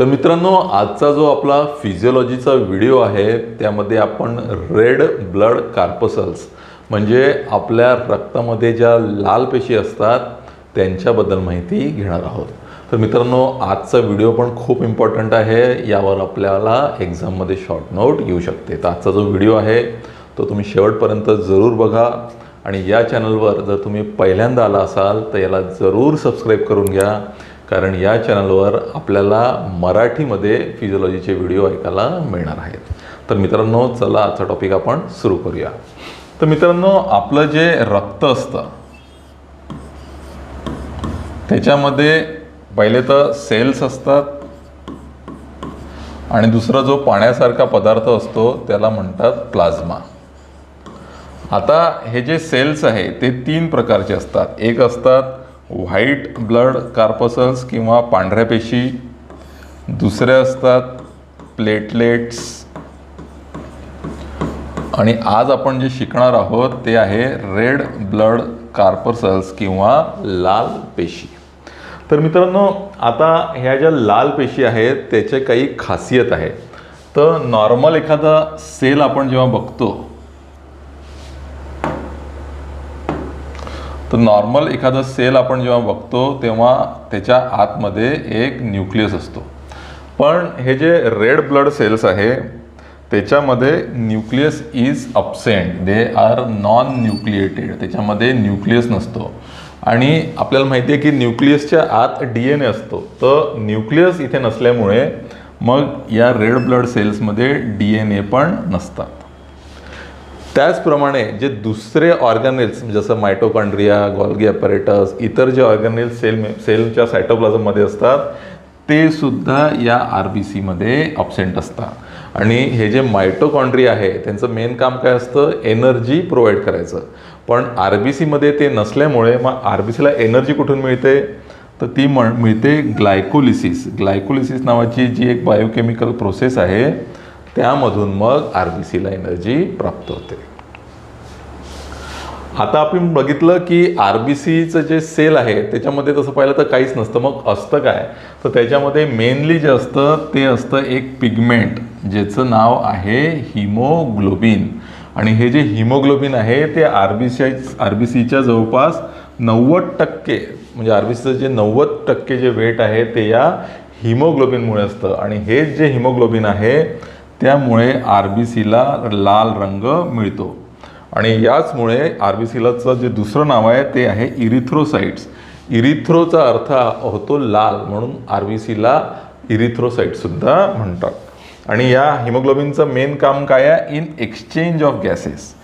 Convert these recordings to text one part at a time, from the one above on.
तर मित्रांनो आजचा जो आपला फिजिओलॉजीचा व्हिडिओ आहे त्यामध्ये आपण रेड ब्लड कार्पसल्स म्हणजे आपल्या रक्तामध्ये ज्या लाल पेशी असतात त्यांच्याबद्दल माहिती घेणार आहोत. तर मित्रांनो आजचा व्हिडिओ पण खूप इम्पॉर्टंट आहे. यावर आपल्याला एक्झाममध्ये शॉर्ट नोट येऊ शकते. तर आजचा जो व्हिडिओ आहे तो तुम्ही शेवटपर्यंत जरूर बघा. आणि या चॅनलवर जर तुम्ही पहिल्यांदा आला असाल तर याला जरूर सबस्क्राईब करून घ्या. कारण या चॅनलवर आपल्याला मराठीमध्ये फिजिओलॉजीचे व्हिडिओ ऐकायला मिळणार आहेत. तर मित्रांनो चला आजचा टॉपिक आपण सुरू करूया. तर मित्रांनो आपलं जे रक्त असतं त्याच्यामध्ये पहिले तर सेल्स असतात आणि दुसरा जो पाण्यासारखा पदार्थ असतो त्याला म्हणतात प्लाझ्मा आता हे जे सेल्स आहे ते तीन प्रकारचे असतात. एक असतात व्हाईट ब्लड कार्पसल्स किंवा पांढऱ्या पेशी दुसरे असतात प्लेटलेट्स. आणि आज आपण जे शिकणार आहोत ते आहे रेड ब्लड कार्पसल्स किंवा लाल पेशी. तर मित्रांनो आता ह्या ज्या लाल पेशी आहेत त्याचे काही खासियत आहे. तर नॉर्मल एखादा सेल आपण जेव्हा बघतो तर नॉर्मल एखादं सेल आपण जेव्हा बघतो तेव्हा त्याच्या आतमध्ये एक न्यूक्लियस असतो. पण हे जे रेड ब्लड सेल्स आहे त्याच्यामध्ये nucleus is absent they are non nucleated त्याच्यामध्ये न्यूक्लियस नसतो. आणि आपल्याला माहिती आहे की न्यूक्लियसच्या आत डी एन ए असतो. तर न्यूक्लियस इथे नसल्यामुळे मग या रेड ब्लड सेल्समध्ये डी एन ए पण नसतात त्याचप्रमाणे जे दुसरे ऑर्गॅनेल्स म्हणजे जसं मायटोकॉन्ड्रिया गॉल्गी अपॅरेटस इतर जे ऑर्गॅनेल्स सेल सेलच्या सायटोप्लाझममध्ये असतात ते सुद्धा या आर बी सीमध्ये अब्सेंट असतात. आणि हे जे मायटोकॉन्ड्रिया आहे त्यांचं मेन काम काय असतं? एनर्जी प्रोव्हाइड करायचं. पण आर बी सीमध्ये ते नसल्यामुळे मग आर बी सीला एनर्जी कुठून मिळते? तर ती म्हण मिळते ग्लायकोलिसिस ग्लायकोलिसिस नावाची जी एक बायोकेमिकल प्रोसेस आहे त्यामधून मग आर बी सीला एनर्जी प्राप्त होते. आता आपण बघितलं की आर बी सीचं जे सेल आहे त्याच्यामध्ये तसं पाहिलं तर काहीच नसतं. मग असतं काय? तर त्याच्यामध्ये मेनली जे असतं ते असतं एक पिगमेंट ज्याचं नाव आहे हिमोग्लोबिन आणि हे जे हिमोग्लोबिन आहे ते R B C R B सीच्या जवळपास नव्वद टक्के म्हणजे आर बी सीचं जे नव्वद टक्के जे वेट आहे ते या हिमोग्लोबिनमुळे असतं. आणि हे जे हिमोग्लोबिन आहे त्यामुळे आर बी सीला लाल रंग मिळतो. आणि याचमुळे आर बी सीलाचं जे दुसरं नाव आहे ते आहे इरिथ्रोसाइट्स. इरिथ्रोचा अर्थ होतो लाल म्हणून आर बी सीला इरिथ्रोसाईटसुद्धा म्हणतात. आणि या हिमोग्लोबिनचं मेन काम काय आहे? In exchange of gases.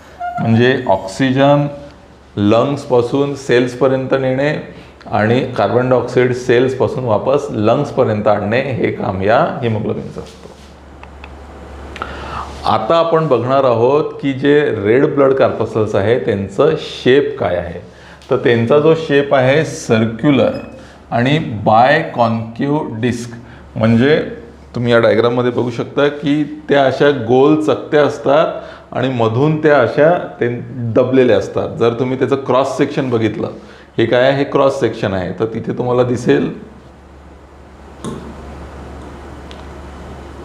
म्हणजे ऑक्सिजन लंग्सपासून सेल्सपर्यंत नेणे आणि कार्बन डायऑक्साईड सेल्सपासून वापस लंग्सपर्यंत आणणे हे काम या हिमोग्लोबिनचं. असतं आता आपण बघणार आहोत की जे रेड ब्लड कार्पसल्स आहे त्यांचं शेप काय आहे? तर त्यांचा जो शेप आहे सर्क्युलर आणि बाय कॉन्क्यू डिस्क. म्हणजे तुम्ही या डायग्राममध्ये बघू शकता की त्या अशा गोल चकत्या असतात आणि मधून त्या अशा ते दबलेल्या असतात. जर तुम्ही त्याचं क्रॉस सेक्शन बघितलं हे काय आहे? हे क्रॉस सेक्शन आहे. तर तिथे तुम्हाला दिसेल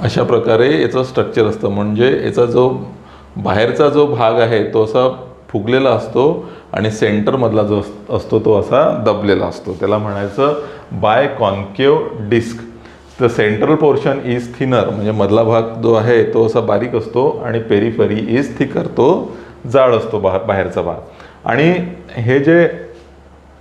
अशा प्रकारे याचं स्ट्रक्चर असतं. म्हणजे याचा जो बाहेरचा जो भाग आहे तो असा फुगलेला असतो आणि सेंटरमधला जो अस- असतो तो असा दबलेला असतो. त्याला म्हणायचं बाय कॉन्केव डिस्क. तर सेंट्रल पोर्शन इज थिनर म्हणजे मधला भाग जो आहे तो असा बारीक असतो आणि पेरिफरी इज थिकर तो जाड असतो बा बाहेरचा भाग. आणि हे जे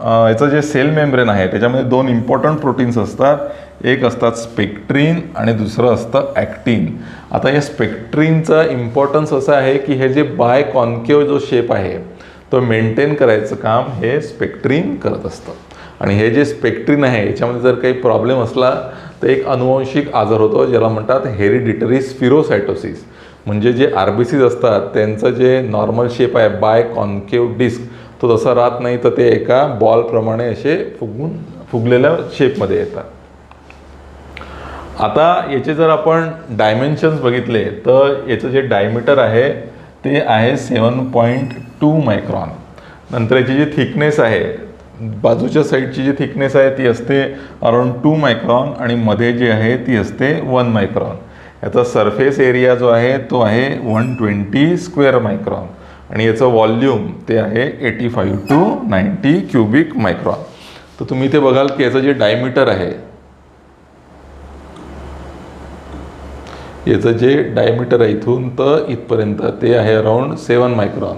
याचं जे सेल मेम्ब्रेन आहे त्याच्यामध्ये दोन इम्पॉर्टंट प्रोटीन्स असतात. एक असतात स्पेक्ट्रीन आणि दुसरं असतं ॲक्टिन. आता या स्पेक्ट्रीनचा इम्पॉर्टन्स असं आहे की हे जे बाय कॉन्केव जो शेप आहे तो मेंटेन करायचं काम हे स्पेक्ट्रीन करत असतं. आणि हे जे स्पेक्ट्रीन आहे याच्यामध्ये जर काही प्रॉब्लेम असला तर एक अनुवंशिक आजार होतो ज्याला म्हणतात हेरिडिटरी स्पिरोसायटोसिस म्हणजे जे आर बी सीज असतात त्यांचं जे नॉर्मल शेप आहे बाय कॉन्केव डिस्क तो तसा राहत नाही तर ते एका बॉलप्रमाणे असे फुगून फुगलेल्या शेपमध्ये येतात. आता याचे जर आपण डायमेन्शन्स बघितले तर याचं जे डायमीटर आहे ते आहे सेवन पॉईंट टू मायक्रॉन नंतर याची जी थिकनेस आहे बाजूच्या साईडची जी थिकनेस आहे ती असते अराउंड टू मायक्रॉन आणि मध्ये जी आहे ती असते वन मायक्रॉन याचा सरफेस एरिया जो आहे तो आहे वन ट्वेंटी स्क्वेअर मायक्रॉन आणि याचं व्हॉल्यूम ते आहे eighty five to ninety cubic micron. तर तुम्ही इथे बघाल की याचं जे डायमीटर आहे याचं जे डायमीटर आहे इथून तर इथपर्यंत ते आहे अराउंड सेवन मायक्रॉन.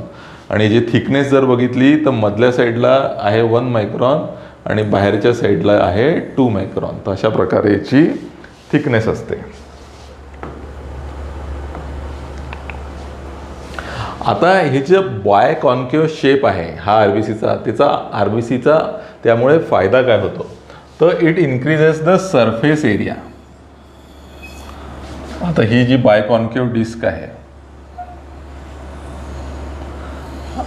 आणि जी थिकनेस जर बघितली तर मधल्या साईडला आहे वन मायक्रॉन आणि बाहेरच्या साईडला आहे टू मायक्रॉन. तर अशा प्रकारे याची थिकनेस असते. आता हे जे बॉय कॉन्केव शेप आहे हा आर बी सीचा त्याचा आर बी सीचा त्यामुळे फायदा काय होतो? तर it increases the surface area आता ही जी बाय कॉन्केव डिस्क आहे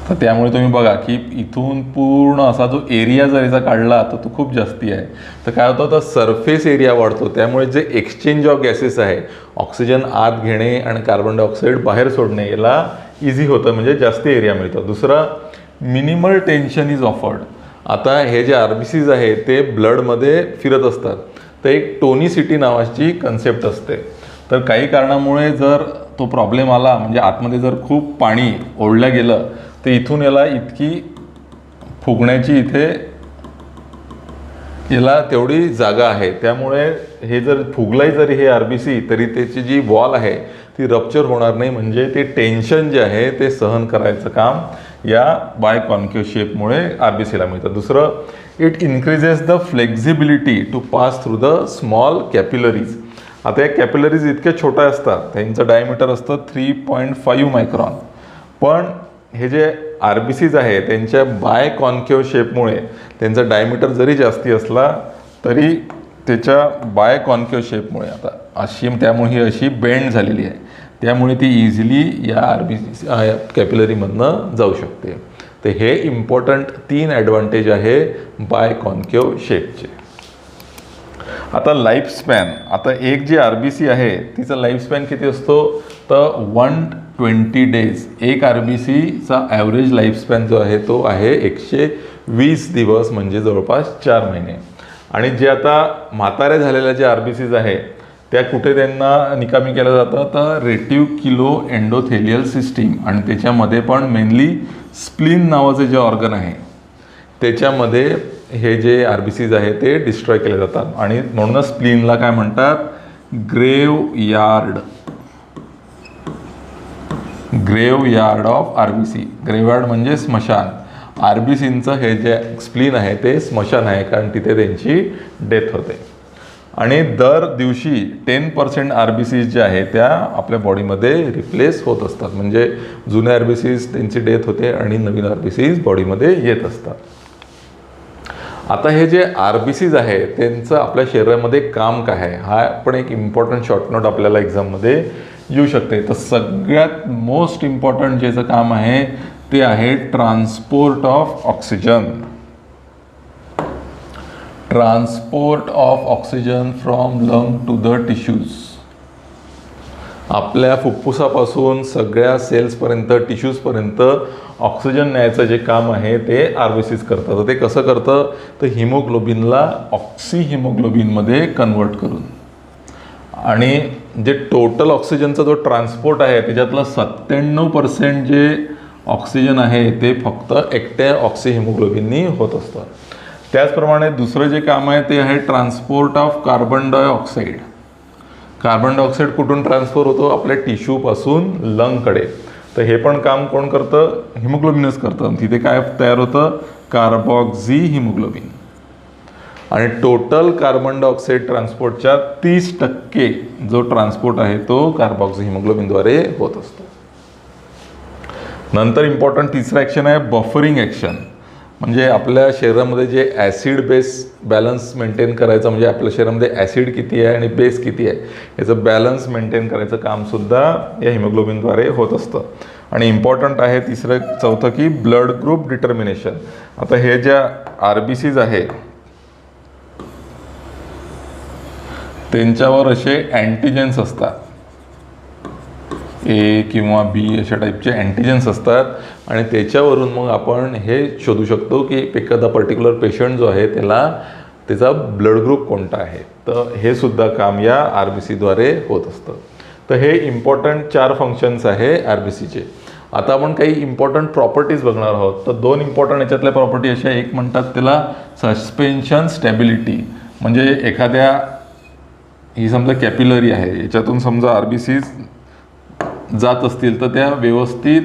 तर त्यामुळे तुम्ही बघा की इथून पूर्ण असा जो एरिया जर याचा काढला तर तो खूप जास्ती आहे. तर काय होतं तर सरफेस एरिया वाढतो त्यामुळे जे एक्सचेंज ऑफ गॅसेस आहे ऑक्सिजन आत घेणे आणि कार्बन डायऑक्साईड बाहेर सोडणे याला इझी होतं म्हणजे जास्त एरिया मिळतो. दुसरं मिनिमल टेन्शन इज ऑफर्ड आता हे जे आर बी सीज आहे ते ब्लडमध्ये फिरत असतात. तर एक टोनिसिटी नावाची कन्सेप्ट असते. तर काही कारणामुळे जर तो प्रॉब्लेम आला म्हणजे आतमध्ये जर खूप पाणी ओढलं गेलं तर इथून याला इतकी फुगण्याची इथे याला तेवढी जागा आहे. त्यामुळे हे जर फुगलाही जरी हे आर बी सी तरी त्याची जी वॉल आहे ती रप्चर होणार नाही. म्हणजे ते टेन्शन जे आहे ते सहन करायचं काम या बाय कॉन्क्यू शेपमुळे आर बी सीला मिळतं. दुसरं it increases the flexibility to pass through the small capillaries आता या कॅपिलरीज इतक्या छोट्या असतात. त्यांचं डायमीटर असतं थ्री पॉईंट फाईव्ह मायक्रॉन पण हे जे आर बी सीज आहे त्यांच्या बाय कॉन्केव शेपमुळे त्यांचा डायमीटर जरी जास्ती असला तरी त्याच्या बाय कॉन्केव शेपमुळे आता अशी त्यामुळे ही अशी बेंड झालेली आहे. त्यामुळे ती इझिली या आर बी सी कॅपिलरीमधनं जाऊ शकते. तर हे इम्पॉर्टंट तीन ॲडव्हान्टेज आहे बाय कॉन्केव शेपचे. आता लाईफ स्पॅन आता एक जी आर बी सी आहे तिचा लाईफ स्पॅन किती असतो? तर वन ट्वेंटी डेज. एक आर बी सीचा ॲव्हरेज लाईफ स्पॅन जो आहे तो आहे एकशे वीस दिवस म्हणजे जवळपास चार महिने. आणि जे आता म्हाताऱ्या झालेल्या जे आर बी सीज आहे त्या कुठे त्यांना निकामी केलं जातं तर रेटिव्ह किलो एंडोथेलियल सिस्टीम आणि त्याच्यामध्ये पण मेनली स्प्लिन नावाचे जे ऑर्गन आहे त्याच्यामध्ये हे जे आर बी सीज आहे ते डिस्ट्रॉय केले जातात. आणि म्हणूनच स्प्लिनला काय म्हणतात? Graveyard graveyard of R B C graveyard म्हणजे स्मशान. आर बी सींचं हे जे एक्सप्लिन आहे ते स्मशान आहे कारण तिथे त्यांची डेथ होते. आणि दर दिवशी ten percent R B Cs ज्या आहे त्या आपल्या बॉडीमध्ये रिप्लेस होत असतात. म्हणजे जुन्या आर बी सीज त्यांची डेथ होते आणि नवीन आर बी सीज बॉडीमध्ये येत असतात. आता हे जे आर बी सीज आहे त्यांचं आपल्या शरीरामध्ये काम काय आहे? हा पण एक इम्पॉर्टंट शॉर्ट नोट आपल्याला एक्झाममध्ये येऊ शकते. तर सगळ्यात मोस्ट इम्पॉर्टंट ज्याचं काम आहे ते आहे transport of oxygen transport of oxygen from lung to the tissues आपल्या फुफ्फुसापासून सगळ्या सेल्सपर्यंत टिश्यूजपर्यंत ऑक्सिजन न्यायचं जे काम आहे ते आर बी सीज करतं तर ते कसं करतं? तर हिमोग्लोबिनला ऑक्सी हिमोग्लोबिनमध्ये कन्वर्ट करून. आणि जे टोटल ऑक्सिजनचा जो ट्रान्सपोर्ट आहे त्याच्यातलं सत्त्याण्णव पर्सेंट जे ऑक्सिजन आहे ते फक्त एकट्या ऑक्सी हिमोग्लोबिननी होत असतं. त्याचप्रमाणे दुसरं जे काम आहे ते आहे transport of carbon dioxide carbon dioxide कुठून ट्रान्सफर होतो? आपल्या टिश्यूपासून लंगकडे तर हे पण काम कोण करतं? हिमोग्लोबिनच करतं. तिथे काय तयार होतं? कार्बॉक्झी हिमोग्लोबिन आणि टोटल कार्बन डायऑक्साईड ट्रान्सपोर्टच्या तीस टक्के जो ट्रान्सपोर्ट आहे तो कार्बॉक्स हिमोग्लोबिनद्वारे होत असतो. नंतर इम्पॉर्टंट तिसरं ॲक्शन आहे बफरिंग ॲक्शन म्हणजे आपल्या शरीरामध्ये जे ॲसिड बेस बॅलन्स मेंटेन करायचं म्हणजे आपल्या शरीरामध्ये ॲसिड किती आहे आणि बेस किती आहे याचं बॅलन्स मेंटेन करायचं कामसुद्धा या हिमोग्लोबिनद्वारे होत असतं. आणि इम्पॉर्टंट आहे तिसरं चौथं की ब्लड ग्रुप डिटर्मिनेशन आता हे ज्या आर बी सीज आहे त्यांच्यावर असे अँटीजेन्स असतात. ए किंवा बी अशा टाईपचे अँटीजन्स असतात. आणि त्याच्यावरून मग आपण हे शोधू शकतो की एखादा पर्टिक्युलर पेशंट जो आहे त्याला त्याचा ब्लड ग्रुप कोणता आहे. तर हे सुद्धा काम या आर बी सीद्वारे होत असतं. तर हे इम्पॉर्टंट चार फंक्शन्स आहे आर बी सीचे आता आपण काही इम्पॉर्टंट प्रॉपर्टीज बघणार आहोत. तर दोन इम्पॉर्टंट याच्यातल्या प्रॉपर्टी अशा एक म्हणतात त्याला सस्पेन्शन स्टॅबिलिटी म्हणजे एखाद्या ही समजा कॅपिलरी आहे. याच्यातून समजा आर बी सीज जात असतील तर त्या व्यवस्थित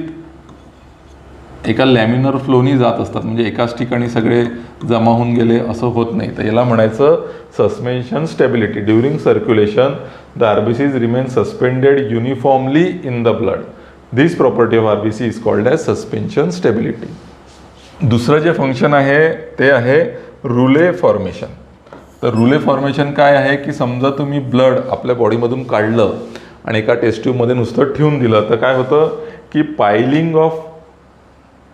एका लॅमिनर फ्लोनी जात असतात. म्हणजे एकाच ठिकाणी सगळे जमा होऊन गेले असं होत नाही. तर याला म्हणायचं suspension stability during circulation the RBCs remain suspended uniformly in the blood this property of R B C is called as suspension stability दुसरं जे फंक्शन आहे ते आहे रुले फॉर्मेशन तर रुले फॉर्मेशन काय आहे की समजा तुम्ही ब्लड आपल्या बॉडीमधून काढलं आणि एका टेस्ट्यूबमध्ये नुसतं ठेवून दिलं तर काय होतं की piling of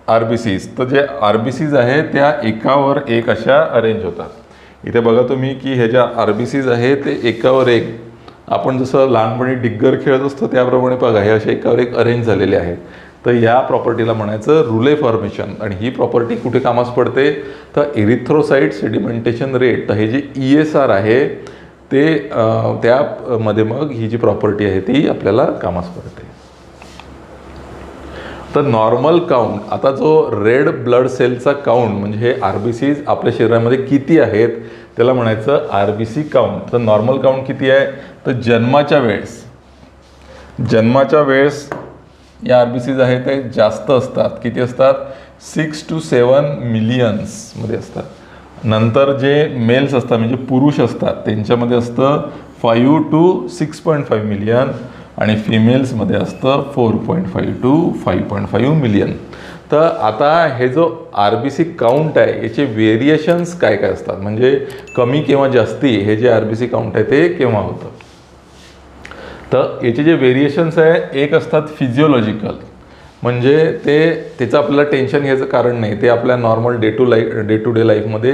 R B Cs तर जे आर बी सीज आहे त्या एकावर एक अशा अरेंज होतात. इथे बघा तुम्ही की ह्या ज्या आर बी सीज आहे ते एकावर एक. आपण जसं लहानपणी डिग्गर खेळत असतो त्याप्रमाणे बघा हे असे एकावर एक अरेंज झालेले आहेत. तर या प्रॉपर्टीला म्हणायचं रुले फॉर्मेशन आणि ही प्रॉपर्टी कुठे कामास पडते? तर एरिथ्रोसाईट सेडिमेंटेशन रेट तर हे जे ई एस आर आहे ते त्यामध्ये मग ही जी प्रॉपर्टी आहे ती आपल्याला कामास पडते. तर नॉर्मल काउंट आता जो रेड ब्लड सेलचा काउंट म्हणजे हे आर बी सीज आपल्या शरीरामध्ये किती आहेत त्याला म्हणायचं आर बी सी काउंट तर नॉर्मल काउंट किती आहे? तर जन्माच्या वेळेस जन्माच्या वेळेस या आर बी सीज आहेत ते जास्त असतात. किती असतात? सिक्स टू सेवन मिलियन्समध्ये असतात. नंतर जे मेल्स असतात म्हणजे पुरुष असतात त्यांच्यामध्ये असतं five two six point five million आणि फिमेल्समध्ये असतं four point five two five point five million तर आता हे जो आर बी सी काउंट आहे याचे व्हेरिएशन्स काय काय असतात? म्हणजे कमी किंवा जास्ती हे जे आर बी सी काउंट आहे ते केव्हा होतं? तर याचे जे व्हेरिएशन्स आहे एक असतात फिजिओलॉजिकल म्हणजे ते त्याचं आपल्याला टेन्शन घ्यायचं कारण नाही. ते आपल्या normal day to life day to day लाईफमध्ये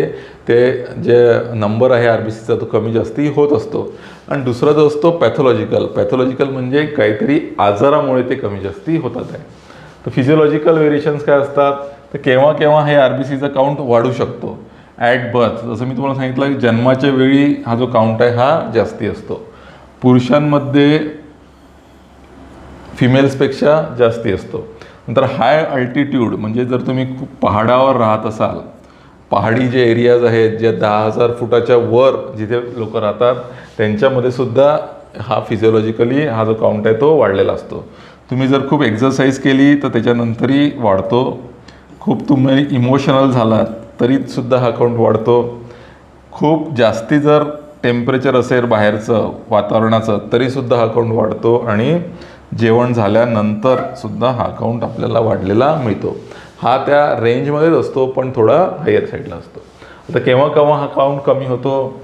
ते जे नंबर आहे आर बी सीचा तो कमी जास्ती होत असतो. आणि दुसरा जो असतो पॅथॉलॉजिकल पॅथॉलॉजिकल म्हणजे काहीतरी आजारामुळे ते कमी जास्ती होतात आहे. तर फिजिओलॉजिकल व्हेरिएशन्स काय असतात? तर केव्हा केव्हा हे आर बी सीचा काउंट वाढू शकतो. ॲट बर्थ जसं मी तुम्हाला सांगितलं की जन्माच्या वेळी हा जो काउंट आहे हा जास्ती असतो. पुरुषांमध्ये फिमेल्सपेक्षा जास्ती असतो. नंतर हाय अल्टिट्यूड म्हणजे जर तुम्ही खूप पहाडावर राहत असाल पहाडी जे एरियाज आहेत जे दहा हजार फुटाच्या वर जिथे लोक राहतात त्यांच्यामध्ये सुद्धा हा फिजिओलॉजिकली हा जो काउंट आहे तो वाढलेला असतो. तुम्ही जर खूप एक्झरसाईज केली तर त्याच्यानंतरही वाढतो. खूप तुम्ही इमोशनल झालात तरीसुद्धा हा काउंट वाढतो. खूप जास्ती जर टेम्परेचर असेल बाहेरचं वातावरणाचं तरीसुद्धा हा काउंट वाढतो आणि जेवण झाल्यानंतर सुद्धा हा काउंट आपल्याला वाढलेला मिळतो. हा त्या रेंजमध्येच असतो पण थोडा हायर साईडला असतो. आता केव्हा केव्हा हा काउंट कमी होतो?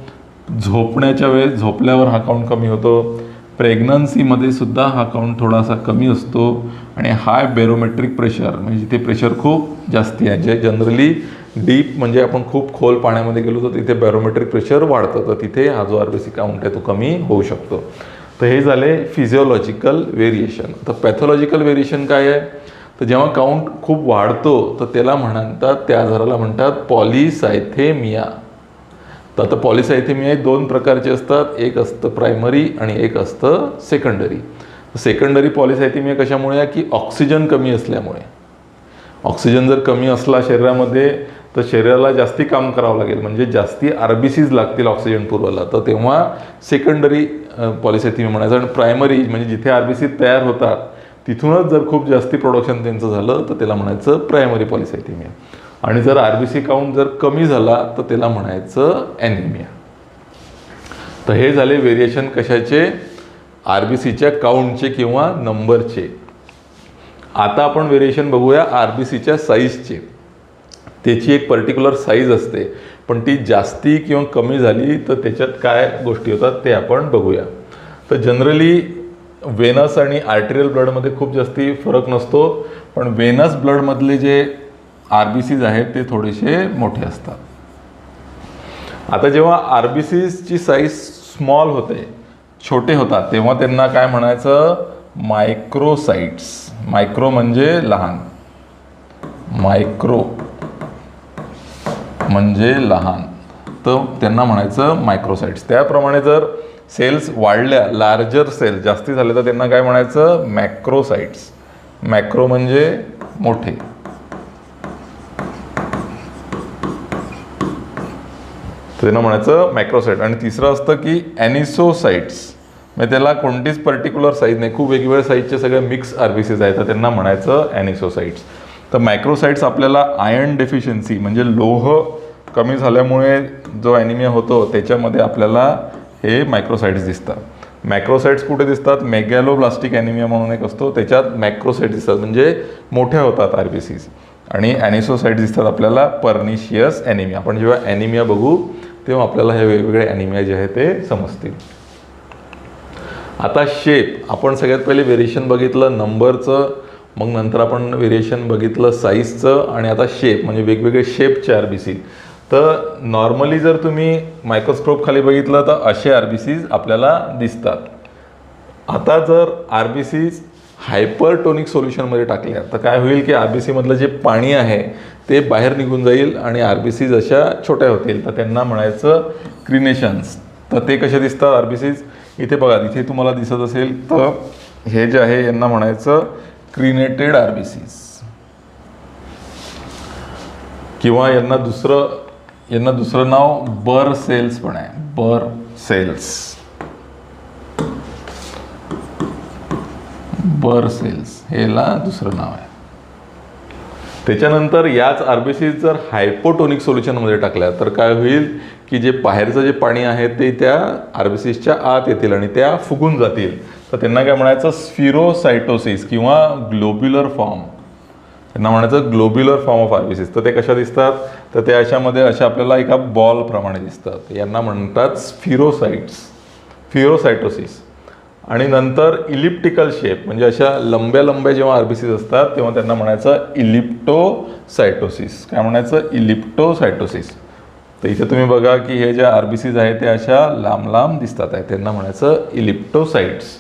झोपण्याच्या वेळेस झोपल्यावर हा काउंट कमी होतो. प्रेग्नन्सीमध्ये सुद्धा हा काउंट थोडासा कमी असतो. आणि हाय बेरोमेट्रिक प्रेशर म्हणजे जिथे प्रेशर खूप जास्ती आहे जे जनरली डीप म्हणजे आपण खूप खोल पाण्यामध्ये गेलो तर तिथे बॅरोमेट्रिक प्रेशर वाढतं. तर तिथे हा जो आर बी सी काउंट आहे तो कमी होऊ शकतो. तर हे झाले फिजिओलॉजिकल व्हेरिएशन तर पॅथॉलॉजिकल व्हेरिएशन काय आहे? तर जेव्हा काउंट खूप वाढतो तर त्याला म्हणतात त्या आजाराला म्हणतात पॉलिसायथेमिया तर आता पॉलिसायथेमिया हे दोन प्रकारचे असतात. एक असतं प्रायमरी आणि एक असतं सेकंडरी सेकंडरी पॉलिसायथेमिया कशामुळे आहे? की ऑक्सिजन कमी असल्यामुळे. ऑक्सिजन जर कमी असला शरीरामध्ये तर शरीराला जास्ती काम करावं लागेल. म्हणजे जास्ती आर बी सीज लागतील ऑक्सिजन पुरवायला तर तेव्हा सेकंडरी पॉलिसायथेमिया म्हणायचं. आणि प्रायमरी म्हणजे जिथे आर बी सी तयार होतात तिथूनच जर खूप जास्ती प्रोडक्शन त्यांचं झालं तर त्याला म्हणायचं प्रायमरी पॉलिसायथेमिया आणि जर आर बी सी काउंट जर कमी झाला तर त्याला म्हणायचं ॲनिमिया तर हे झाले व्हेरिएशन कशाचे? आर बी सीच्या काउंटचे किंवा नंबरचे आता आपण व्हेरिएशन बघूया आर बी सीच्या साईजचे त्याची एक पर्टिक्युलर साईज असते. पण ती जास्ती किंवा कमी झाली तर त्याच्यात काय गोष्टी होतात ते आपण बघूया. तर जनरली वेनस आणि आर्टेरियल ब्लडमध्ये खूप जास्ती फरक नसतो पण वेनस ब्लडमधले जे आर बी सीज आहेत ते थोडेसे मोठे असतात. आता जेव्हा आर बी सीजची साईज स्मॉल होते छोटे होतात तेव्हा त्यांना काय म्हणायचं? मायक्रोसाइट्स मायक्रो म्हणजे लहान. मायक्रो म्हणजे लहान. तर त्यांना म्हणायचं मायक्रोसाईट्स त्याप्रमाणे जर सेल्स वाढल्या लार्जर सेल्स जास्ती झाले तर त्यांना काय म्हणायचं? मॅक्रोसाईट्स मॅक्रो म्हणजे मोठे. त्यांना म्हणायचं मॅक्रोसाईट आणि तिसरं असतं की ॲनिसोसाईट्स म्हणजे त्याला कोणतीच पर्टिक्युलर साईज नाही. खूप वेगवेगळ्या साईजचे सगळे मिक्स आरबीसीज आहेत. तर त्यांना म्हणायचं ॲनिसोसाईट्स तर मायक्रोसाइट्स आपल्याला आयर्न डेफिशियन्सी म्हणजे लोह कमी झाल्यामुळे जो ॲनिमिया होतो त्याच्यामध्ये आपल्याला हे मायक्रोसाइट्स दिसतात. मॅक्रोसाईट्स कुठे दिसतात? मेगॅलोब्लास्टिक ॲनिमिया म्हणून एक असतो. त्याच्यात मॅक्रोसाईट दिसतात म्हणजे मोठ्या होतात आर बी सीज आणि ॲनिसोसाईट दिसतात आपल्याला पर्निशियस ॲनिमिया आपण जेव्हा ॲनिमिया बघू तेव्हा आपल्याला हे वेगवेगळे ॲनिमिया जे आहे ते समजतील. आता शेप आपण सगळ्यात पहिले व्हेरिएशन बघितलं नंबरचं मग नंतर आपण व्हेरिएशन बघितलं साईजचं आणि आता शेप म्हणजे वेगवेगळे शेपचे आर बी सी तर नॉर्मली जर तुम्ही मायक्रोस्कोप खाली बघितलं तर असे आर बी सीज आपल्याला दिसतात. आता जर आर बी सीज हायपरटोनिक सोल्युशनमध्ये टाकल्या तर काय होईल की आर बी सीमधलं जे पाणी आहे ते बाहेर निघून जाईल आणि आर बी सीज अशा छोट्या होतील. तर त्यांना म्हणायचं क्रिनेशन्स तर ते कसे दिसतात आर बी सीज इथे बघा इथे तुम्हाला दिसत असेल तर हे जे आहे यांना म्हणायचं क्रिनेटेड आर बी सीज किंवा यांना दुसरं यांना दुसरं नाव बर सेल्स पण आहे. बर सेल्स बर सेल्स हेला दुसरं नाव आहे. त्याच्यानंतर याच आरबीसी जर हायपोटोनिक सोल्युशनमध्ये टाकल्या तर काय होईल की जे बाहेरचं जे पाणी आहे ते त्या आरबीसीसच्या आत येतील आणि त्या फुगून जातील. तर त्यांना काय म्हणायचं? स्फिरोसायटोसिस किंवा ग्लोब्युलर फॉर्म त्यांना म्हणायचं ग्लोब्युलर फॉर्म ऑफ आर्बिसिस तर ते कशा दिसतात? तर ते अशामध्ये अशा आपल्याला एका बॉलप्रमाणे दिसतात. यांना म्हणतात स्फिरोसाइट्स फिरोसायटोसिस आणि नंतर इलिप्टिकल शेप म्हणजे अशा लंब्या लंब्या जेव्हा आर्बिसिस असतात तेव्हा त्यांना म्हणायचं इलिप्टोसायटोसिस काय म्हणायचं? इलिप्टोसायटोसिस तर इथे तुम्ही बघा की हे ज्या आरबीसीज आहेत ते अशा लांब लांब दिसतात आहे त्यांना म्हणायचं इलिप्टोसाइट्स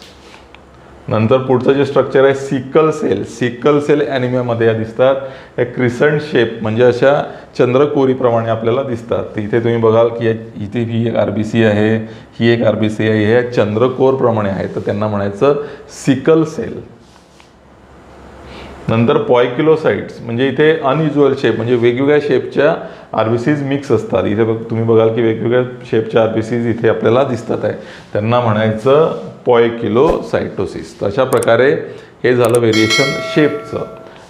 नंतर पुढचं जे स्ट्रक्चर आहे सिकल सेल सिकल सेल ॲनिमियामध्ये या दिसतात. या क्रिसंट शेप म्हणजे अशा चंद्रकोरीप्रमाणे आपल्याला दिसतात. तर इथे तुम्ही बघाल की इथे ही एक आर बी सी आहे ही एक आर बी सी आहे हे चंद्रकोरप्रमाणे आहे. तर त्यांना म्हणायचं सिकल सेल नंतर पॉयकिलोसाइट्स म्हणजे इथे अनयुज्युअल शेप म्हणजे वेगवेगळ्या शेपच्या आरबीसीज मिक्स असतात. इथे बघ तुम्ही बघाल की वेगवेगळ्या शेपच्या आरबीसीज इथे आपल्याला दिसतात आहे. त्यांना म्हणायचं पॉयकिलोसायटोसिस तर अशा प्रकारे हे झालं व्हेरिएशन शेपचं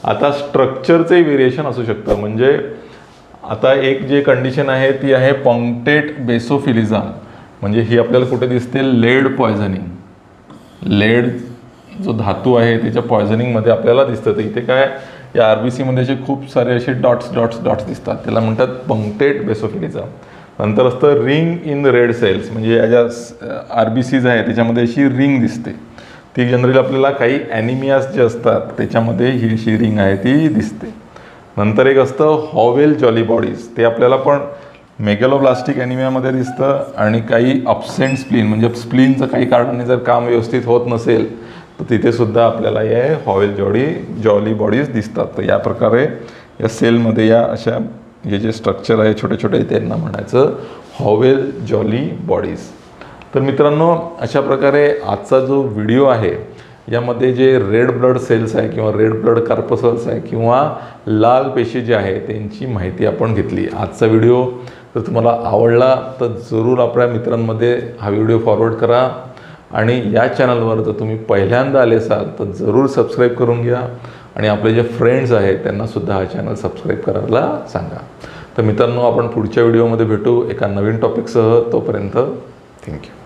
आता स्ट्रक्चरचंही व्हेरिएशन असू शकतं. म्हणजे आता एक जे कंडिशन आहे ती आहे पॉंक्टेट बेसोफिलिझम म्हणजे ही आपल्याला कुठे दिसते? लेड पॉयझनिंग लेड जो धातू आहे त्याच्या पॉयझनिंगमध्ये आपल्याला दिसतं. तर इथे काय या आर बी सीमध्ये असे खूप सारे असे डॉट्स डॉट्स डॉट्स दिसतात. त्याला म्हणतात पंक्टेट बेसोफिलिझम नंतर असतं रिंग इन रेड सेल्स म्हणजे या ज्या आर बी सीज आहे त्याच्यामध्ये अशी रिंग दिसते. ती जनरली आपल्याला काही ॲनिमियाज जे असतात त्याच्यामध्ये ही अशी रिंग आहे ती दिसते. नंतर एक असतं हॉवेल जॉली बॉडीज ते आपल्याला पण मेगॅलोब्लास्टिक ॲनिमियामध्ये दिसतं आणि काही अपसेंट स्प्लीन म्हणजे स्प्लीनचं काही कारणाने जर काम व्यवस्थित होत नसेल तर तिथेसुद्धा आपल्याला हे हॉवेल जॉडी जॉली बॉडीज दिसतात. तर या प्रकारे या सेलमध्ये या अशा हे जे स्ट्रक्चर आहे छोटे छोटे त्यांना म्हणायचं हॉवेल जॉली बॉडीज. तर मित्रांनो अशा प्रकारे आजचा जो व्हिडिओ आहे यामध्ये जे रेड ब्लड सेल्स आहे किंवा रेड ब्लड कार्पसल्स आहे किंवा लाल पेशी जे आहे त्यांची माहिती आपण घेतली. आजचा व्हिडिओ जर तुम्हाला आवडला तर जरूर आपल्या मित्रांमध्ये हा व्हिडिओ फॉरवर्ड करा. आणि या चॅनलवर जर तुम्ही पहिल्यांदा आले असाल तर जरूर सबस्क्राईब करून घ्या. आणि आपले जे फ्रेंड्स आहेत त्यांनासुद्धा हा चॅनल सबस्क्राईब करायला सांगा. तर मित्रांनो आपण पुढच्या व्हिडिओमध्ये भेटू एका नवीन टॉपिकसह तोपर्यंत थँक्यू